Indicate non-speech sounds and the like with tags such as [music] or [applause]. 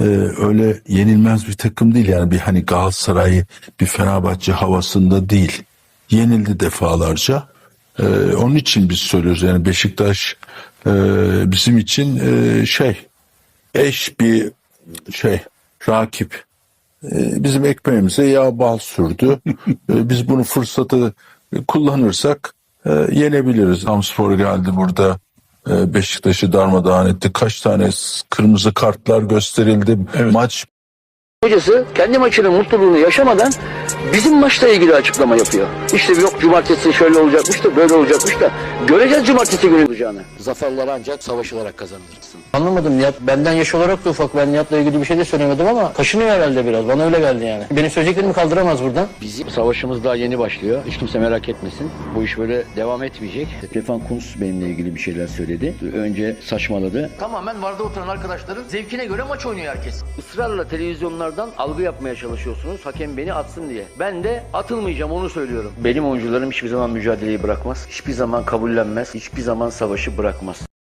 e, öyle yenilmez bir takım değil. Yani bir hani Galatasaray, bir Fenerbahçe havasında değil. Yenildi defalarca. E, onun için biz söylüyoruz yani Beşiktaş e, bizim için e, şey eş bir şey rakip. E, bizim ekmeğimize yağ bal sürdü. [laughs] Biz bunu fırsatı kullanırsak e, yenebiliriz. Hamspor geldi burada Beşiktaş'ı darmadağın etti. Kaç tane kırmızı kartlar gösterildi. Maç Hocası kendi maçının mutluluğunu yaşamadan bizim maçla ilgili açıklama yapıyor. İşte yok cumartesi şöyle olacakmış da böyle olacakmış da göreceğiz cumartesi günü olacağını. Zaferler ancak savaşılarak kazanırsın. Anlamadım Nihat. Benden yaş olarak da ufak. Ben Nihat'la ilgili bir şey de söylemedim ama kaşınıyor herhalde biraz. Bana öyle geldi yani. Benim söyleyeceklerimi kaldıramaz buradan. Bizim savaşımız daha yeni başlıyor. Hiç kimse merak etmesin. Bu iş böyle devam etmeyecek. Stefan Kuntz benimle ilgili bir şeyler söyledi. Önce saçmaladı. Tamamen varda oturan arkadaşların zevkine göre maç oynuyor herkes. Israrla televizyonlardan algı yapmaya çalışıyorsunuz. Hakem beni atsın diye. Ben de atılmayacağım onu söylüyorum. Benim oyuncularım hiçbir zaman mücadeleyi bırakmaz. Hiçbir zaman kabullenmez. Hiçbir zaman savaşı bırakmaz.